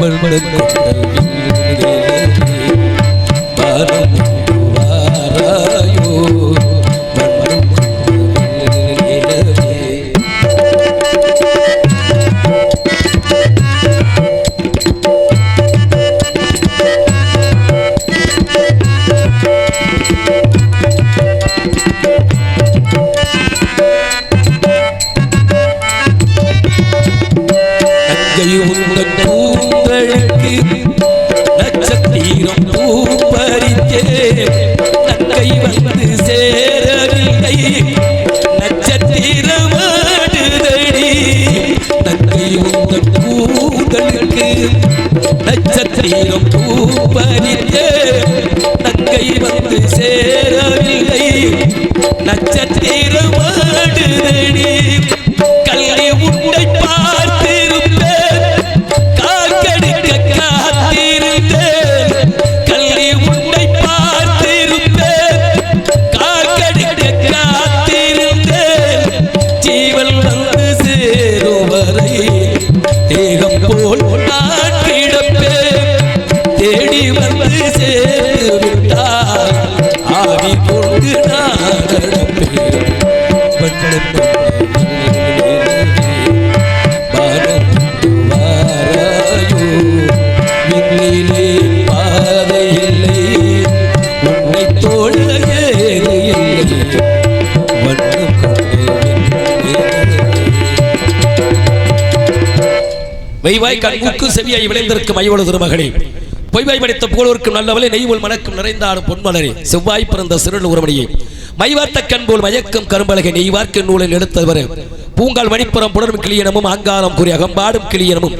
வண்ணம் பாரம் மெய்வாய் கண்முக்கு செவியாய் விளைந்திருக்கும் ஐவள திருமகளே. பொய்வாய் படித்த புகழோருக்கும் நல்லவளே நெய்வோல் மணக்கும் நிறைந்தாடும் பொன்மலரே. செவ்வாய் பிறந்த சிறுள் உரமணியை மைவார்த்த கண் போல் மயக்கும் கரும்பலகை நெய்வார்க்க நூலில் எடுத்தவர். பூங்கால் மணிப்புறம் புணரும் கிளியனமும் அங்காரம் கூறிய அகம்பாடும் கிளியனமும்.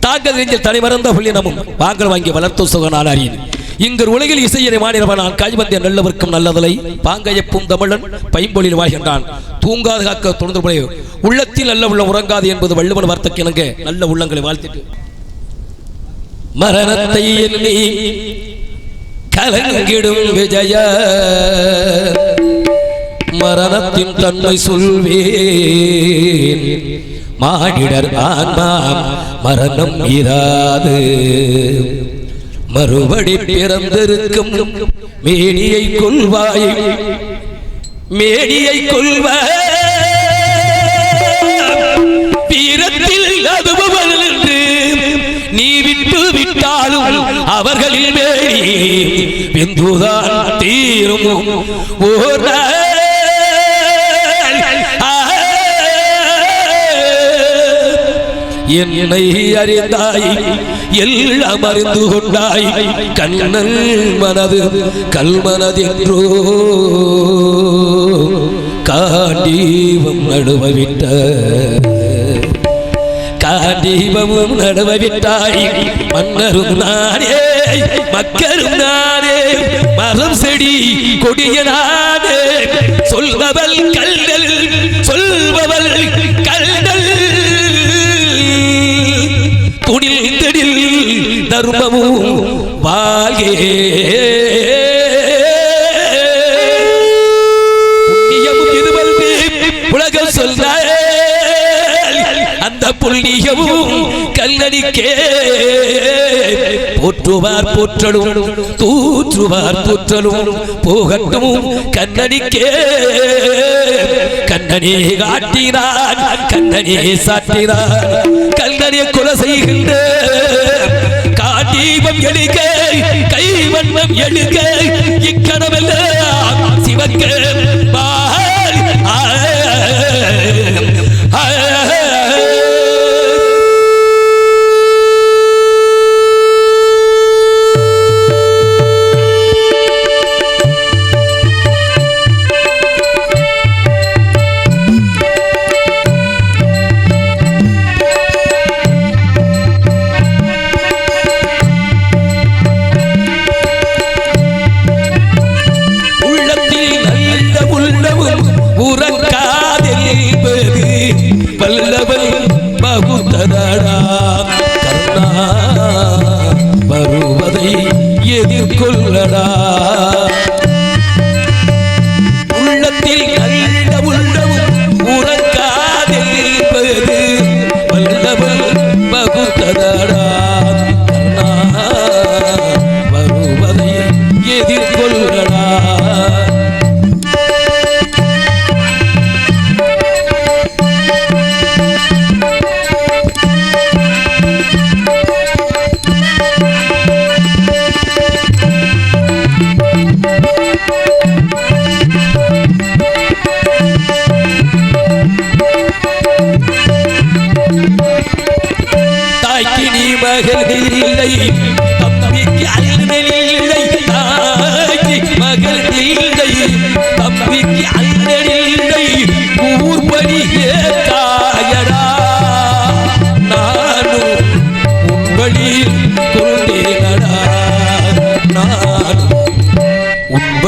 தாக்கல் நெஞ்சில் தனிமறந்த புள்ளினமும் வாங்கல் வாங்கி வளர்த்து சுகநாளாரியின். இங்கு உலகில் இசையனை மாநிலவன் நான் காய்வந்திய நல்லவர்க்கும் நல்லதலை பாங்கையப்பும் தமிழன் பைம்பொழில் வாழ்கின்றான். தூங்காது காக்க துணிந்து உள்ளத்தில் நல்ல உள்ள உறங்காது என்பது வள்ளுவன் வார்த்தைக்கு நல்ல உள்ளங்களை வாழ்த்திட்டு. மரணத்தை எண்ணி கலங்கிடும் விஜய மரணத்தின் தன்மை சொல்வேன். மாடிடர் ஆன்மா மரணம் இராது. மறுபடி பிறந்திருக்கும் மேனியை கொள்வாய் மேனியை கொள்வாய் வீரத்தில் அதுபவன் என்று நீ விட்டு விட்டாலும் மேடி பிந்துதான் தீரும். ஓர் என்னை அறிந்தாய் எல்லாம் அறிந்து கொண்டாய் கண்ணன் மனது கல்மனதென்றோ காண்டீவம் நடுவவிட்ட காண்டீபமும் நடுவவிட்டாய் மன்னரும் நானே மக்களும் நானே மரம் செடி கொடியனானே சொல்பவள் கல்கள் தர்மமும் வாழ்கே புண்ணியமும் இருவல்வே உலகம் அந்த புண்ணியமும் கல்லடிக்கே. போற்றுவார் போற்றலும் தூற்றுவார் தூற்றலும் போகட்டும் கண்ணடிக்கே. கண்ணனே காட்டினான் கண்ணனே சாட்டினான் கல்லனை கொலை செய்கின்ற தீபம் எழுக கைவண்ணம் எழுக இக்கணவெல்லாம் சிவக்க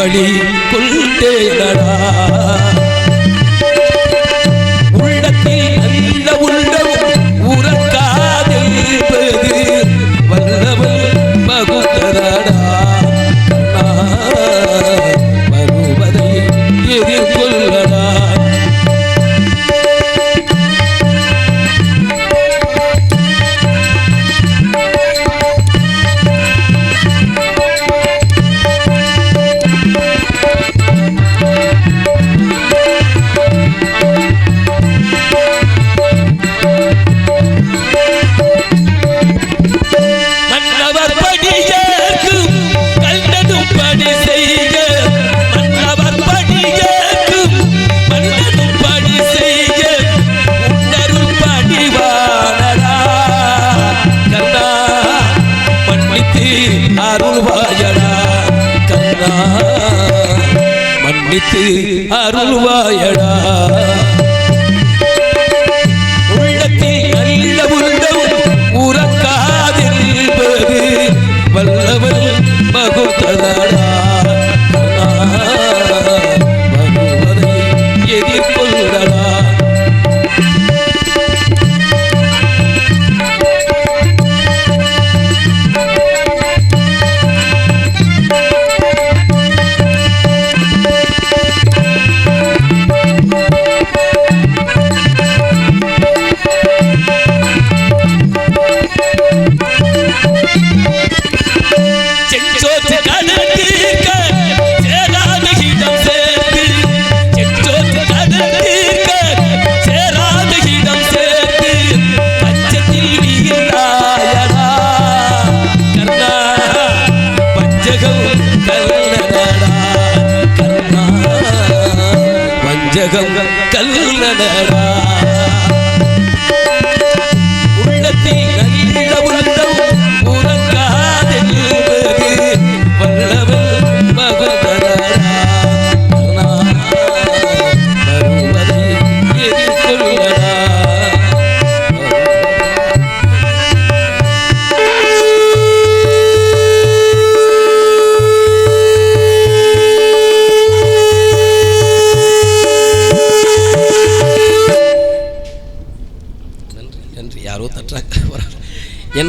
வழி கொண்டேனடா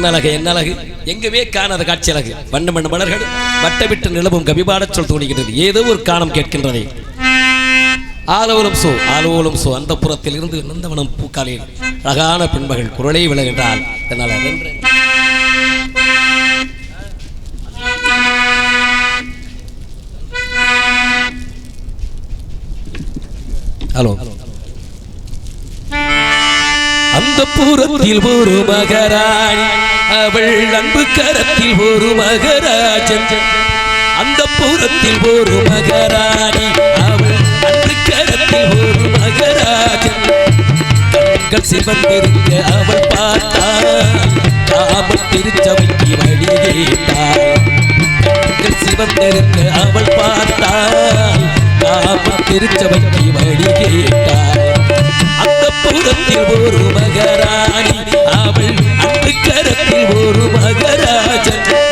என்ன அழகு என்ன அழகு. எங்குமே காணாத காட்சி அழகு. வண்ண மண்ண மலர்கள் வட்டவிட்டு நிலவும் கவிபாடச் சொல் தோணுகின்றது ஏதோ ஒரு காணம் கேட்கின்றதே. ஆலோலம் சோ ஆலோலம் சோ. அந்த புறத்தில் இருந்து நந்தவனம் பூக்காலில் அழகான பெண்மகள் குரலை விளகின்றால் என்னால் அதென்று ஹலோ. அந்த பூரத்தில் ஒரு மகராணி. அவள் அன்பு கரத்தில் ஒரு மகராஜன். அந்த பூரத்தில் ஒரு மகராணி. அவள் அன்பு கரத்தில் ஒரு மகராஜன். கண்கள் சிவந்திருக்க அவள் பார்த்தாள். காமன் திருச்சபைக்கு வழி கேட்டாள். கண்கள் சிவந்திருக்க அவள் பார்த்தாள். காமன் திருச்சபைக்கு வழி கேட்டாள். அந்த புறத்தில் ஒரு மகராணி. அவள் அன்று கரத்தில் ஒரு மகராஜன்.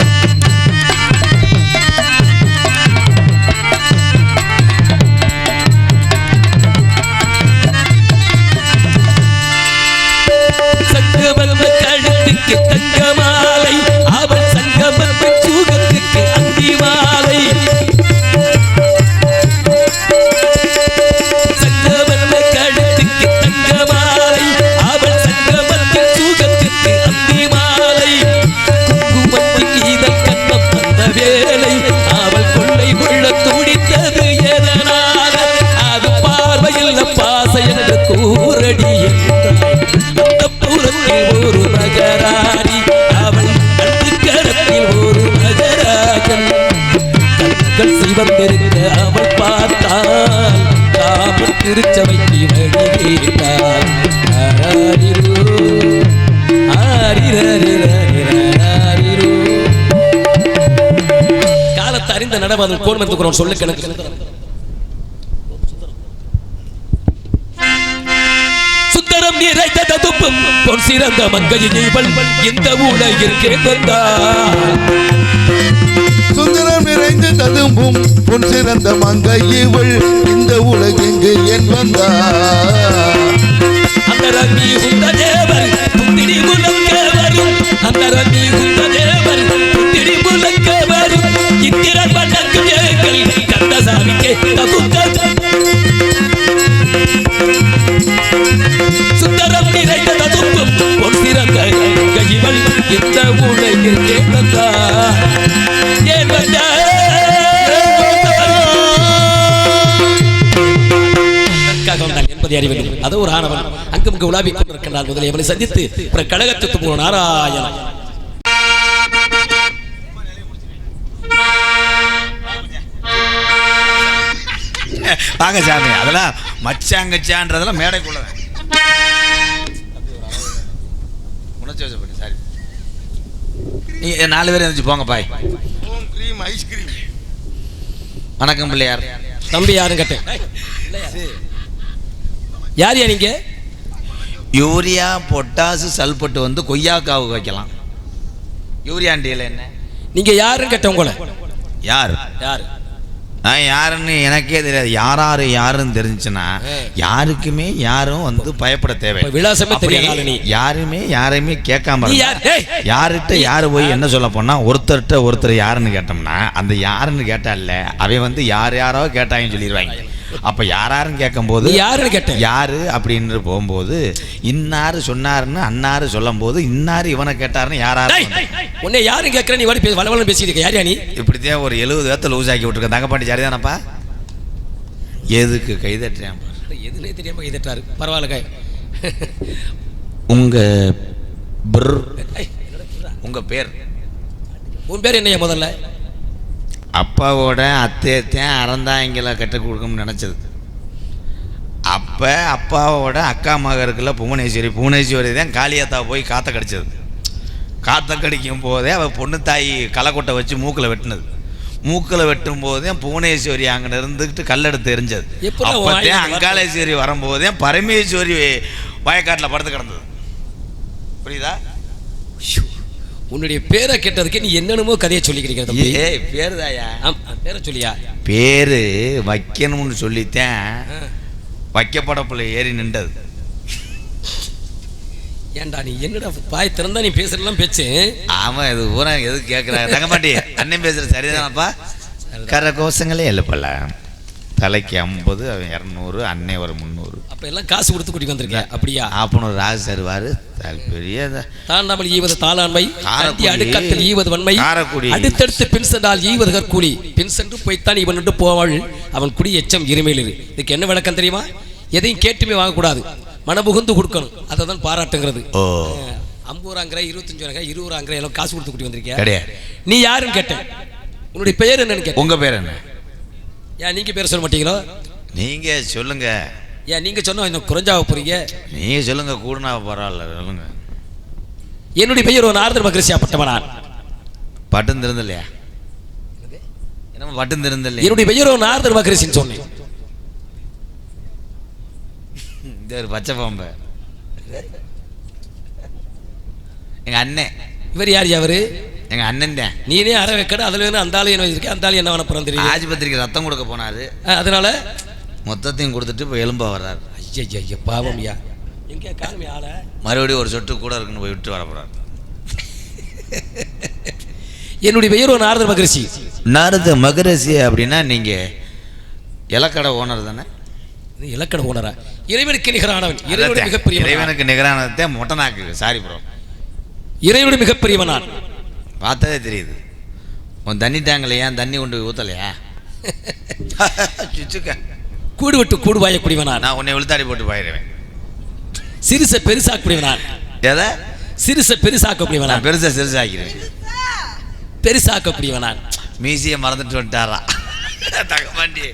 நடவதும் கோணம் என்று சொல்லு கணக்கு. சுந்தரம் நிறைந்த ததுப்பும் பொன் சிறந்த மங்கையின் இவள் இந்த உலகிற்கே வந்தார் சுந்தரம் நிறைந்து ததும்பும். பொன் சிறந்த மங்கை இவள் இந்த உலகெங்கு என் வந்தார் அந்த ரவி குந்த தேவர் புத்திரி முழக்க வரும் அந்த ரவி குந்த தேவர் சுந்தரம் நிறைந்த ததுப்பும் பொன் சிறந்த கைவள் இந்த ஏன் என்பதை அறிய வேண்டும் அது ஒரு ஆணவன் அங்கும் உலாவிக் கொண்டிருக்கின்றான் முதலில் சந்தித்து பிற கழகத்துக்கு போன நாராயணன் வாங்க சாமி. அதெல்லாம் மச்சாங்கச்சான்றதெல்லாம் மேடைக்குள்ள உணர்ச்சி வசப்பட்டு சாரி நீங்க நாலு பேர் எழுந்துச்சு போங்க பாய் கிரீம் ஐஸ்கிரீம் வணக்கம் பிள்ளையார். தம்பி யாரும் கேட்டேன். யார் யா நீங்க? யூரியா பொட்டாசு சல்பட்டு வந்து கொய்யாக்காவுக்கு வைக்கலாம். யூரியாண்டியில் என்ன? நீங்க யாருன்னு கேட்டேன் உங்களை. யார்? யாரு? நான் யாருன்னு எனக்கே தெரியாது யாராரு யாருன்னு தெரிஞ்சுச்சுன்னா ஆ. யாருக்குமே யாரும் வந்து பயப்பட தேவை விலாசமே தெரியாத. யாருமே யாரையுமே கேட்காம. யார்கிட்ட யாரு போய் என்ன சொல்ல போனா ஒருத்தர்கிட்ட ஒருத்தர் யாருன்னு கேட்டோம்னா அந்த யாருன்னு கேட்டால அவன் வந்து யார் யாரோ கேட்டாங்கன்னு சொல்லிடுவாங்க அப்ப யாராருன்னு கேட்கும்போது நீ யாருன்னு கேட்டேன். யாரு அப்படின்னு போகும்போது இன்னாரு சொன்னாருன்னு அன்னாரு சொல்லும் போது இன்னாரு இவனை கேட்டாருன்னு யாராரு உன்னை யாரும் கேட்கற நீ வாடி வளவளம் பேசிட்டு இருக்க யார் நீ? இப்படித்தான் ஒரு எழுபது பேர்த்த லூஸ் ஆக்கி விட்டுருக்க தங்கப்பாண்டி சரிதானப்பா எதுக்கு கைதட்டுறேன் எதுனே தெரியாம எதிர்த்தாரு பரவாயில்ல கை உங்க பிர் உங்க பேர்? உன் பேர் என்னையா முதல்ல? அப்பாவோட அத்தையத்தையும் அறந்தாங்கில கற்றுக் கொடுக்கணும்னு நினச்சது. அப்போ அப்பாவோட அக்கா மக இருக்குல்ல புவனேஸ்வரி புவனேஸ்வரி தான் காளியாத்தா போய் காத்த கடிச்சது. காத்த கடிக்கும் போதே அவள் பொண்ணு தாய் களைக்கொட்டை வச்சு மூக்கில் வெட்டினது. மூக்கில் வெட்டும் போதே புவனேஸ்வரி அங்கே இருந்துக்கிட்டு கல்லெடுத்து எரிஞ்சது. அப்போதே அங்காளேஸ்வரி வரும்போதே பரமேஸ்வரி வயக்காட்டில் படுத்து கிடந்தது. புரியுதா? உன்னுடைய பேரை கேட்டதுக்கு நீ என்னென்னமோ கதையை சொல்லிக்கிறீங்க தம்பி. ஏய் பேருதாயா? ஆம், பேரை சொல்லியா? பேரு வைக்கணும்னு சொல்லித்தான். வைக்கப்படப்புல ஏறி நின்றது. ஏன்டா நீ என்னடா பாய் திறந்தா நீ பேசுறதெல்லாம் பேச்சு? அவன் இது பூரா எதுக்கு கேட்குறாங்க தங்கமாட்டி அண்ணன் பேசுற சரிதானப்பா? கர கோஷங்களே எழுப்பல தலைக்கு ஐம்பது அவன் இரநூறு அன்னை ஒரு முந்நூறு. அப்ப எல்லாம் காசு கொடுத்து கூட்டி வந்திருக்கேன் அப்படியா? ஆப்பனூர் ராஜு தருவாரு பெரிய தாண்டாமல் ஈவது தாளாண்மை அடுக்கத்தில் ஈவது வன்மை. அடுத்தடுத்து பின் சென்றால் ஈவது கற்கூலி. பின் சென்று போய்த்தான் இவன் விட்டு போவாள். அவன் குடி எச்சம் இருமையில் இரு. இதுக்கு என்ன விளக்கம் தெரியுமா? எதையும் கேட்டுமே வாங்கக்கூடாது. மனபுகுந்து கொடுக்கணும். அதை தான் பாராட்டுங்கிறது ரூபாய் இருபது ரூபாங்கிற எல்லாம் காசு கொடுத்து கூட்டி வந்திருக்கியா? கிடையாது. நீ யாருன்னு கேட்டேன். உன்னுடைய பெயர் என்னன்னு கேட்டேன். உங்க பேர் என்ன? ஏன் நீங்க பேர் சொல்ல மாட்டீங்களோ? நீங்க சொல்லுங்க. ஏன் நீங்க சொன்னா இன்னும் குறைஞ்சாக போறீங்க? நீங்க சொல்லுங்க கூடுனா பரவாயில்ல சொல்லுங்க. என்னுடைய பெயர் ஒரு ஆறுதல் மகிழ்ச்சியாப்பட்டவனான் பட்டன் திறந்தலையா என்னமோ பட்டன் திறந்தலையா என்னுடைய பெயர் ஒரு ஆறுதல் மகிழ்ச்சின்னு சொன்னேன். இந்த ஒரு பச்சை பாம்பு. எங்க அண்ணன் இவர் யார் அவரு எங்க அண்ணன் தான். நீனே அரை வைக்கட அதுல வேணும் அந்த ஆளு என்ன வச்சிருக்க அந்த ஆளு என்ன வேணா பிறந்து தெரியும் ஆஸ்பத்திரிக்கு ரத்தம் கொடுக்க போனாரு. அதனால? மொத்தத்தையும் கொடுத்துட்டு இப்போ எலும்ப வர்றாரு. ஐயா ஐயா பாவம் ஐயா. எங்க காணுமே ஆள? மறுபடியும் ஒரு சொட்டு கூட இருக்குன்னு போய் விட்டு வர என்னுடைய பெயர் ஒரு ஆறுதல் மகிழ்ச்சி நாரத மகரசி அப்படின்னா நீங்க இலக்கடை ஓனர் தானே? இது இலக்கண உணரா இறைவனுக்கு நிகரானவன். இறைவனுடைய மிகப்பெரிய இறைவனுக்கு நிகரானதே மொட்டனாக்கு சாரி ப்ரோ இறைவனுடைய மிகப்பெரியவனான். பார்த்ததே தெரியுது. உன் தண்ணி டேங்கில் ஏன் தண்ணி கொண்டு போய் ஊத்தலையா? சுச்சுக்க. கூடு விட்டு கூடு வாயக்கூடியவனான் நான் உன்னை விழுத்தாடி போட்டு போயிடுவேன். சிறுச பெருசாக்கூடியவனான் எதை? சிறுச பெருசாக்கக்கூடியவனான் நான் பெருசா சிறுசாக்கிறேன். பெருசாக்கக்கூடியவனான் மீசியை மறந்துட்டு வந்துட்டாரா? தகமாண்டி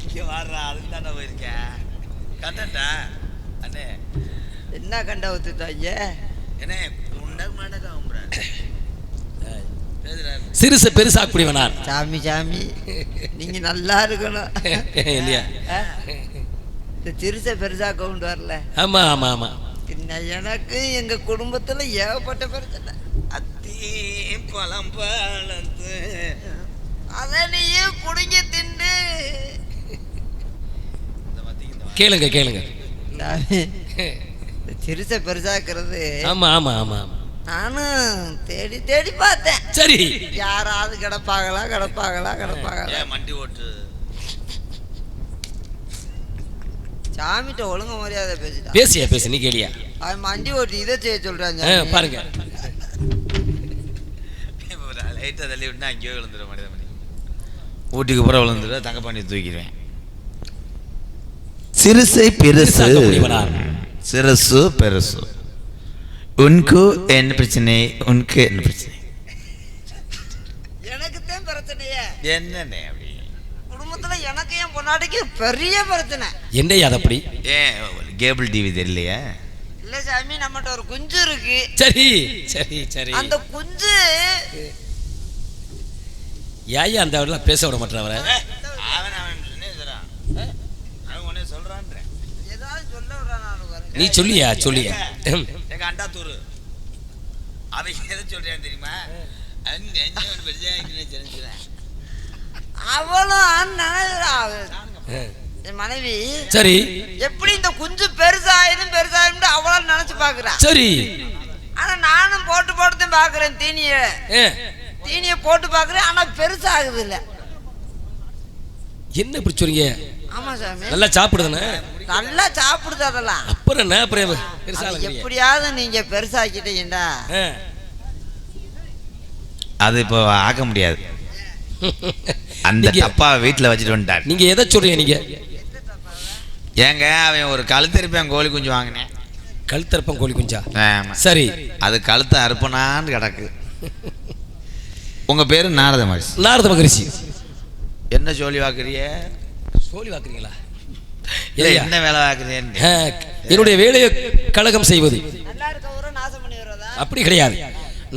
ஐயோ வாடுறா அதுக்கு தானே போயிருக்கேன் கண்டா அண்ணே. என்ன கண்ட ஊத்துட்டாங்க என்ன உண்டக மாட்டக பேசுறாரு சிறுசு பெருசாக்கூடியவன் நான். சாமி சாமி. நீங்க நல்லா இருக்கணும். இல்லையா? இந்த சிறுசை பெருசா கொண்டு வரல. ஆமா ஆமா ஆமா. எனக்கு எங்க குடும்பத்துல ஏகப்பட்ட பிரச்சனை அத்தி பழம் பழந்து அத நீயே குடிங்க திண்டு கேளுங்க கேளுங்க. சிறுசை பெருசாக்குறது ஆமா ஆமா ஆமா ஆமா. நானும் தேடி தேடி பார்த்தேன். சரி. யாராவது கிடப்பாங்களா கிடப்பாங்களா கிடப்பாங்களா? ஏன் மண்டி ஓட்டு. சாமிட்ட ஒழுங்க மரியாதை பேசிட்டான் பேசியா பேசு நீ கேளியா? அவன் மண்டி ஓட்டி இதை செய்ய சாமி. பாருங்க. லைட்டாக தள்ளி விட்டுனா அங்கேயோ விழுந்துடும் மனித மணி. ஊட்டிக்கு பூரா விழுந்துடும் தங்க பண்ணி தூக்கிடுவேன். சிறுசை பெருசு? சிறுசு பெருசு. உனக்கு என்ன பிரச்சனை? உனக்கு என்ன பிரச்சனை? எனக்குத்தான் பிரச்சனையே. என்னண்ணே அப்படி? குடும்பத்துல எனக்கு என் பொண்டாட்டிக்கு பெரிய பிரச்சனை. என்னையா அது அப்படி? ஏன் கேபிள் டிவி தெரியலையா? இல்ல சாமி நம்மகிட்ட ஒரு குஞ்சு இருக்கு. சரி சரி சரி. அந்த குஞ்சு ஏன் அந்த அவரெல்லாம் பேச விட மாட்டேன் அவன் அவன் சொல்றான் அவன் உடனே சொல்றான்றேன் ஏதாவது சொல்ல விடுறான் நானு பாருங்க. நீ சொல்லியா சொல்லியா? எங்க அண்டாத்தூர். அவன் எதை சொல்றேன் தெரியுமா? அவளும் மனைவி. சரி. எப்படி இந்த குஞ்சு பெருசாயிரும் பெருசாயிரும் அவளால் நினைச்சு பாக்குறா. சரி. ஆனா நானும் போட்டு போட்டு பாக்குறேன் தீனிய. தீனிய போட்டு பாக்குறேன் ஆனா பெருசாகுது இல்ல என்ன இப்படி சொல்றீங்க? ஆமா சாமி. நல்லா சாப்பிடுதானே நல்லா சாப்பிடுது அதெல்லாம். அப்புறம் என்ன அப்புறம் எப்படியாவது நீங்க பெருசாக்கிட்டீங்கடா அது இப்போ ஆக்க முடியாது. அந்த டப்பா வீட்டில் வச்சுட்டு வந்துட்டார். நீங்க எதை சொல்றீங்க நீங்க? ஏங்க அவன் ஒரு கழுத்தரிப்பேன் கோழி குஞ்சு வாங்கினேன். கழுத்தரப்பம் கோழி குஞ்சா? ஆமா. சரி. அது கழுத்தை அறுப்பனான்னு கிடக்கு. உங்க பேரு நாரத மகரிஷி. நாரத மகரிஷி. என்ன சொல்லி வாக்குறிய? சோழி வாக்குறீங்களா? இல்ல இல்லையா? என்ன வேலை வாக்குறேன்னு ஆ, என்னுடைய வேலையை கழகம் செய்வது. அப்படி கிடையாது.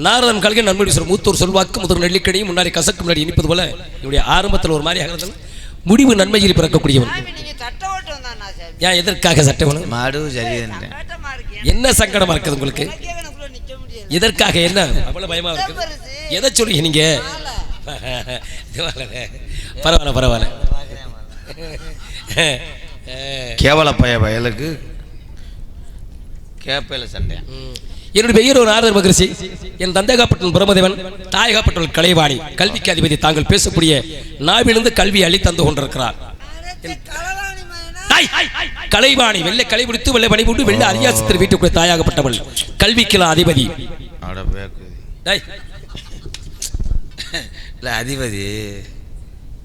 நாரதன் கல்கை நன்மொழி சொல் மூத்தூர் சொல்வாக்கு முதல் நெல்லிக்கடியும் முன்னாடி கசக்கு முன்னாடி இனிப்பது போல என்னுடைய ஆரம்பத்தில் ஒரு மாதிரி ஆகிறது முடிவு நன்மையில் பிறக்கக்கூடியவன். ஏன் எதற்காக சட்டவன் மாடு சட்டமா இருக்கு என்ன சங்கடமா இருக்குது உங்களுக்கு? எதற்காக என்ன? அவ்வளவு பயமா இருக்குது. எதை சொல்றீங்க நீங்க? பரவாயில்ல பரவாயில்ல. கேவல பய பயலுக்கு கேப்பையில சண்டையா. என்னுடைய பெயர் ஒரு ஆறுதல் மகிழ்ச்சி என் தந்தகாப்பட்டன் பிரமதேவன் தாயகாப்பட்டன் கலைவாணி கல்விக்கு அதிபதி தாங்கள் பேசக்கூடிய நாவிலிருந்து கல்வி அள்ளி தந்து கொண்டிருக்கிறார். கலைவாணி வெள்ளை களை முடித்து வெள்ளை பணி போட்டு வெள்ளை அரியாசத்தில் வீட்டுக்குள்ளே தாயாகப்பட்டவள் கல்விக்கெல்லாம் அதிபதி. அவட பேக்கு. டேய், இல்ல அதிபதி.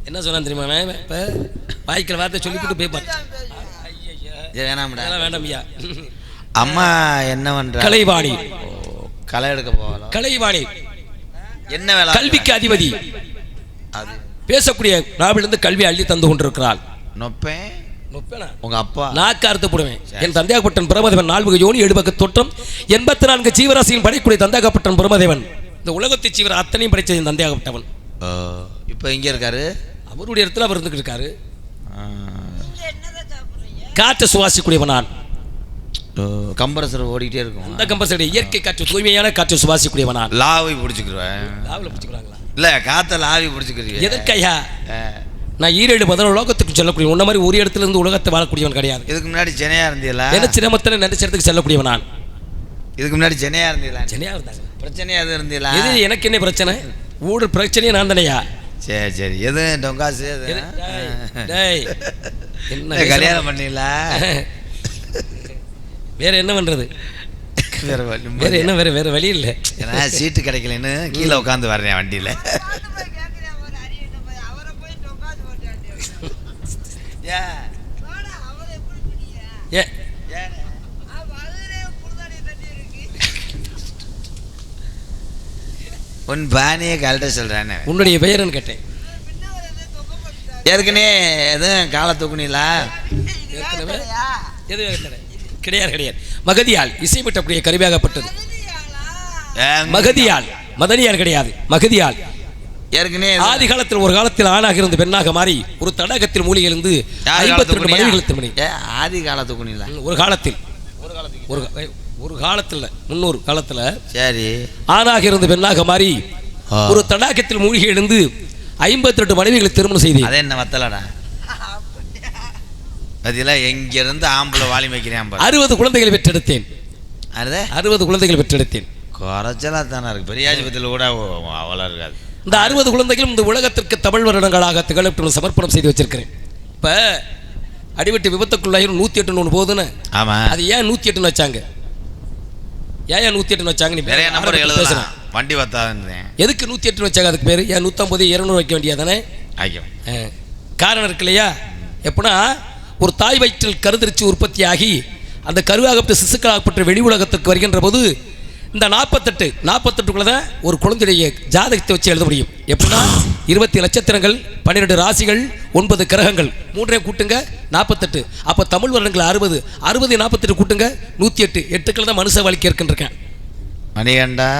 என்ன சொன்னான் தெரியுமா? இப்ப வாய்க்கிற வார்த்தை சொல்லிவிட்டு போய் பார்த்தான். வேணாம்டா. வேண்டாம் ஐயா. அம்மா என்ன பண்ற? கலைவாணி. களை எடுக்க போகலாம் கலைவாணி. என்ன வேலை? கல்விக்கு அதிபதி. அது. பேசக்கூடிய நாவிலிருந்து கல்வி அள்ளி தந்து கொண்டிருக்கிறாள். நொப்பேன் நொப்பேனா? உங்க அப்பா? நாக்கு அறுத்து போடுவேன். என் தந்தையாகப்பட்டன் பிரமதேவன் நால்வகை யோனி எழுபக்க தோற்றம். எண்பத்தி நான்கு ஜீவராசியின் படைக்கூடிய தந்தையாகப்பட்டன் பிரமதேவன். இந்த உலகத்தை ஜீவர அத்தனையும் படைச்சது என் தந்தையாகப்பட்டவன். இப்போ எங்க இருக்காரு? அவருடைய இடத்துல அவர் இருந்துகிட்டு இருக்காரு. காற்றை சுவாசிக்கூடியவன் நான் ஓ, கம்ப்ரஸர் ஓடிக்கிட்டே இருக்கும். அந்த கம்பல்சரி இயற்கை காற்று தூய்மையான காற்றை சுவாசிக்கூடியவன் நான் லாவி பிடிச்சிக்கிருவேன் லாவில் பிடிச்சிக்கிறாங்களா? இல்ல காத்த லாவி பிடிச்சிக்கிறீங்க எதற்கையா? நான் ஈரேழு பதினொரு உலகத்துக்கு செல்லக்கூடிய உன்ன மாதிரி ஒரு இடத்துல இருந்து உலகத்தை வாழக்கூடியவன் கிடையாது. இதுக்கு முன்னாடி சென்னையா இருந்தீங்களா நினைச்ச நேமத்தில் நினைச்ச இடத்துக்கு செல்லக்கூடியவன் நான் இதுக்கு முன்னாடி சென்னையா இருந்தீங்களா சென்னையா இருந்தாங்க பிரச்சனையா இருந்தீங்களா எது எனக்கு என்ன பிரச்சனை? ஊழல் பிரச்சனையே நான் தானையா? சரி சரி. எது? டொங்காசு. என்ன கல்யாணம் பண்ணீங்களா? வேற என்ன பண்றது? வேற வழி வேற என்ன வேற வேற வழி இல்லை. ஏன்னா சீட்டு கிடைக்கலன்னு கீழே உட்காந்து வர்றேன் வண்டியில. உட்கார்ந்து போய் கேட்கிறேன் ஒரு அறிவிட்ட போய் அவரை போய் உட்காந்து போட்டாண்டி வாடா, அவரை எப்படி பிடிக்க? ஏ அவ அதுலயே புழுதாடி தட்டி இருக்கு. உன் பாணியை கரெக்டாக சொல்றேன்னு. உன்னுடைய பெயர்னு கேட்டேன். ஏற்கனவே எதுவும் காலை தூக்குனீங்களா? இது வேகலையா? எது வேற கிடையாது கிடையாது. மகதியால் இசைப்பட்டக்கூடிய கருவியாகப்பட்டது. அழுதியாளா? ஏன்? மகதியால் மதனியால் கிடையாது. மகதியால். ஏற்கனவே ஆதி காலத்தில் ஒரு காலத்தில் ஆணாக இருந்து பெண்ணாக மாறி ஒரு தடாகத்தில் மூலிகை இருந்து யார் ஐம்பத்தி ரெண்டு குனியா? மனைவிகள் திருமணி ஏ, ஆதி காலத்து குனில ஒரு காலத்தில். ஒரு கா- ஒரு காலத்தில் முன்னொரு காலத்தில் சரி. ஆணாக இருந்து பெண்ணாக மாறி. ஒரு தடாகத்தில் மூழ்கி எழுந்து ஐம்பத்தி ரெண்டு மனைவிகளை திருமணம் செய்தேன். அதே என்ன வத்தலடா? பதிலா எங்க இருந்து ஆம்பளை வாலி வைக்கிறேன் அறுபது குழந்தைகளை பெற்றெடுத்தேன். அறுபது? குழந்தைகளை பெற்றெடுத்தேன். குறைச்சலா தானே இருக்கு. பெரியாஜிபத்தில் கூட அவ்வ- அவ்வளோ இருக்காது. இந்த அறுபது குழந்தைகளும் இந்த உலகத்திற்கு தமிழ் வருடங்களாக திகழட்டும் சமர்ப்பணம் செய்து வச்சிருக்கிறேன். இப்போ அடிவெட்டு விபத்துக்குள்ளாயிரம் நூற்றி எட்டுன்னு ஒன்று போகுதுன்னு ஆமா. அது ஏன் நூற்றி எட்டுன்னு வச்சாங்க? ஏன் நூற்றி எட்டுன்னு வச்சாங்க? நீ நிறைய நம்பர் பேசுறேன். வண்டி வத்தாதுன்றேன். எதுக்கு நூற்றி எட்டுன்னு வச்சாங்க? அதுக்கு பேர்? ஏன் நூற்றம்பது இரநூறு வைக்க வேண்டியதானே? ஐயோ. காரணம் இருக்கு இல்லையா? எப்படின்னா ஒரு தாய் வயிற்றில் கருதரிச்சு உற்பத்தியாகி அந்த கருவாகப்பட்ட சிசுக்களாகப்பட்ட வெளி உலகத்துக்கு வருகின்ற போது இந்த நாற்பத்தெட்டு நாற்பத்தெட்டுக்குள்ள தான் ஒரு குழந்தையுடைய ஜாதகத்தை வச்சு எழுத முடியும். எப்படின்னா இருபத்தி நட்சத்திரங்கள் பன்னிரெண்டு ராசிகள் ஒன்பது கிரகங்கள். மூன்றே கூட்டுங்க நாற்பத்தெட்டு. அப்போ தமிழ் வருடங்கள் அறுபது. அறுபது நாற்பத்தெட்டு கூட்டுங்க நூற்றி எட்டு எட்டுக்கள் தான் மனுஷ வாழ்க்கை இருக்குன்னு இருக்கேன் மணிகண்டா.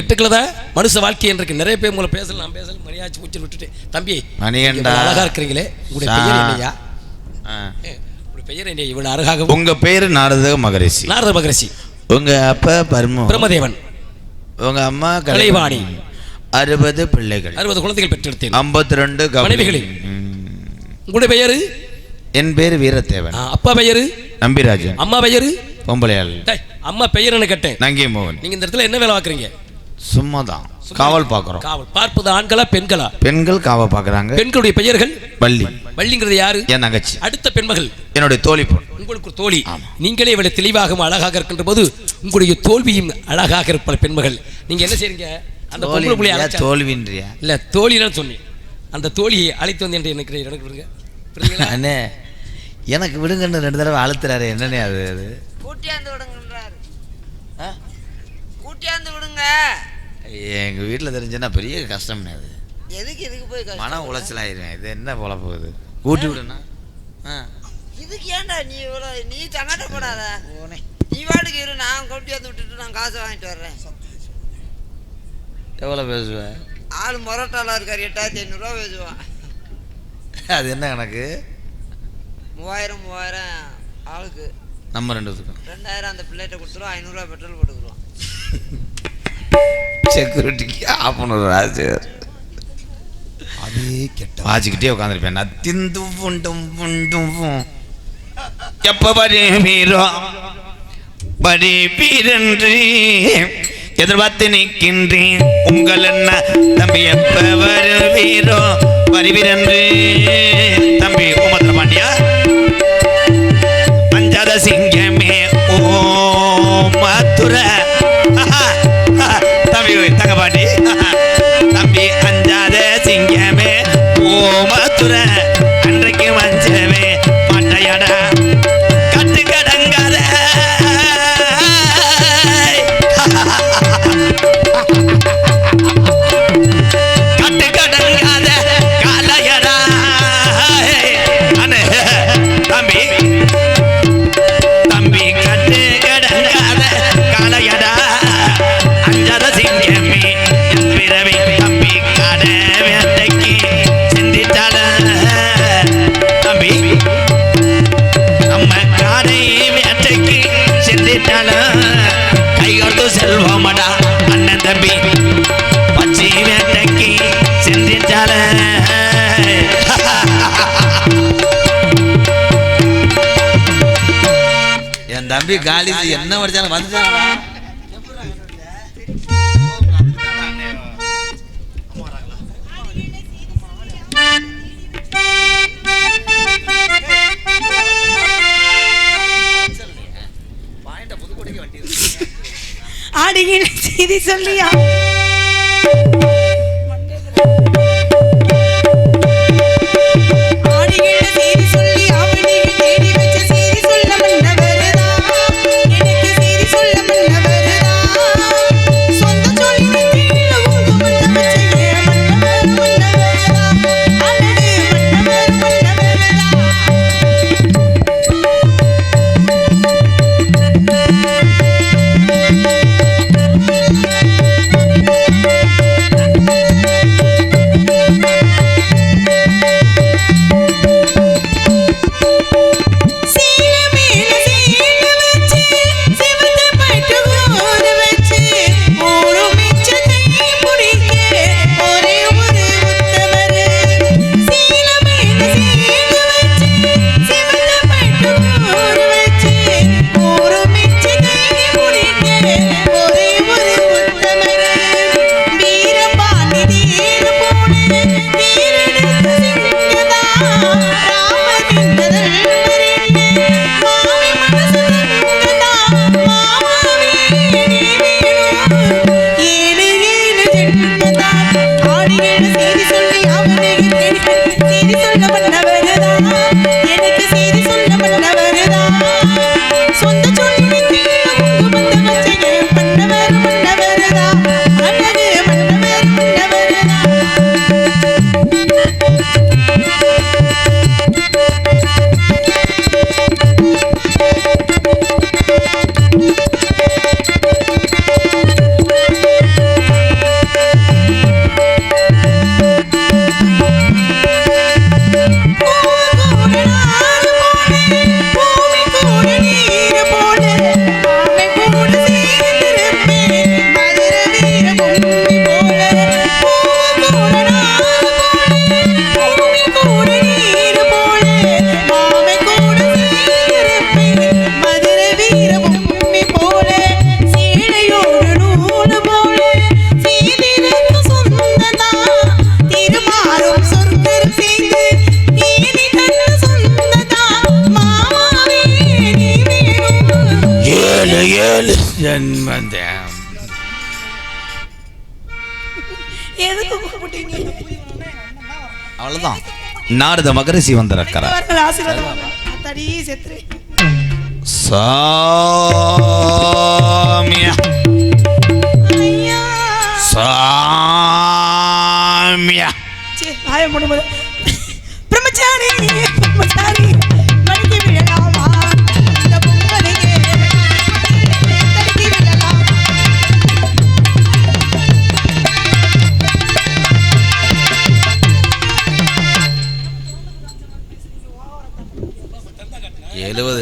எட்டுக்கள் தான் மனுஷ வாழ்க்கை இருக்கு நிறைய பேர் உங்களை பேசல நான் பேசல மணியாச்சு மூச்சு விட்டுட்டு. தம்பி மணிகண்டா. அழகா இருக்கிறீங்களே. உங்களுடைய. பெயர் என்னையா பெயர் என்ன இவ்வளவு அழகாக உங்க பேரு நாரத மகரிஷி. நாரத மகரிஷி. உங்க அப்பா பர்மு பிரம்மதேவன். உங்க அம்மா கலைவாணி. அறுபது பிள்ளைகள். அறுபது குழந்தைகள் பெற்றெடுத்தேன். ஐம்பத்தி ரெண்டு மனைவிகளில். உங்களுடைய பெயரு? என் பேர் வீரத்தேவன். அப்பா பெயரு? நம்பிராஜன். அம்மா பெயரு? பொம்பளையாள். அம்மா பெயர்னு கேட்டேன்? நங்கி மோகன் நீங்க இந்த இடத்துல என்ன வேலை பார்க்குறீங்க? சும்மா தான் காவல் பார்க்குறோம். காவல். பார்ப்பது ஆண்களா பெண்களா? பெண்கள் காவல் பார்க்குறாங்க. பெண்களுடைய பெயர்கள்? வள்ளி. வள்ளிங்கிறது யாரு? என் தங்கச்சி. அடுத்த பெண்மகள்? என்னுடைய தோழி பொண்ணு. உங்களுக்கு தோழி. நீங்களே இவ்வளவு தெளிவாகவும் அழகாக இருக்கின்ற போது உங்களுடைய தோல்வியும் அழகாக இருப்பாள் பெண்மகள். நீங்க என்ன செய்றீங்க? அந்த பொம்பளை புள்ளைய தோல்வின்றியா அழைச்சா- தோல்வின்றியா? இல்ல தோழின்னு சொன்னேன் அந்த தோழியை அழைத்து வந்து என்று எனக்கு எனக்கு விடுங்க. புரியுதுங்களா? அண்ணே எனக்கு விடுங்கன்னு ரெண்டு தடவை அழுத்துறாரு என்னண்ணே அது அது? கூட்டியாந்து விடுங்கன்றாரு. ஆ? கூட்டியாந்து விடுங்க. எங்க வீட்டில் தெரிஞ்சுன்னா பெரிய கஷ்டம்னே அது. எதுக்கு இதுக்கு போய் கஷ்டம்? மன உளைச்சலாயிருவேன் இது என்ன போல போகுது? கூட்டி விடுனா ஆ? இதுக்கு ஏன்டா நீ இவ்வளோ நீ சங்கடப்படாத? நீ வாட்டுக்கு இரு நான் கூட்டியாந்து விட்டுட்டு நான் காசு வாங்கிட்டு வர்றேன். எவ்வளோ பேசுவேன்? ஆள் மொரட்டாலாம் இருக்கார் எட்டாயிரத்தி ஐநூறுரூவா பேசுவான். அது என்ன கணக்கு? மூவாயிரம் மூவாயிரம் ஆளுக்கு. நம்ம ரெண்டு பேத்துக்கும். ரெண்டாயிரம் அந்த பிள்ளைகிட்ட கொடுத்துருவோம் ஐநூறுரூவா பெட்ரோல் போட்டுக்குருவோம் செக்யூரிட்டிக்கு ஆஃப் பண்ணுறாரு அதே கெட்ட வாச்சிக்கிட்டே உட்காந்துருப்பேன் நான் திந்து புண்டும் புண்டும். எப்ப வருவீரோ வருவீரென்று எதிர்பார்த்து நிற்கின்றேன். உங்கள் என்ன தம்பி எப்ப வருவீரோ? வருவீரன்று தம்பி உமா அது என்ன படிச்சாலும் வந்துச்சா ஆடுகிற செய்தி சொல்லியா? நாரத மகரிஷி வந்திருக்கிறார். அவர்கள் ஆசீர்வாதம் அத்தாடி செத்துரு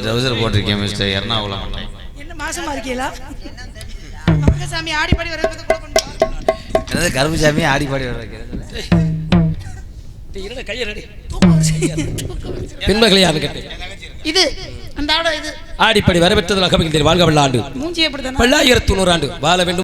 டவுசர் போட்டிருக்கேன் மிஸ்டர் எர்ணாகுளம். என்ன மாசமா இருக்கீங்களா? மங்கசாமி ஆடி பாடி வர என்னது கருப்புசாமி ஆடி பாடி வர கேட்டேன் இது அந்த ஆட இது. ஆடிப்படி வரவேற்றதில் அகமகிழ்ந்தேன் வாழ்க வெள்ளாண்டு மூஞ்சி எப்படி பல்லாயிரத்து நூறாண்டு வாழ வேண்டும்.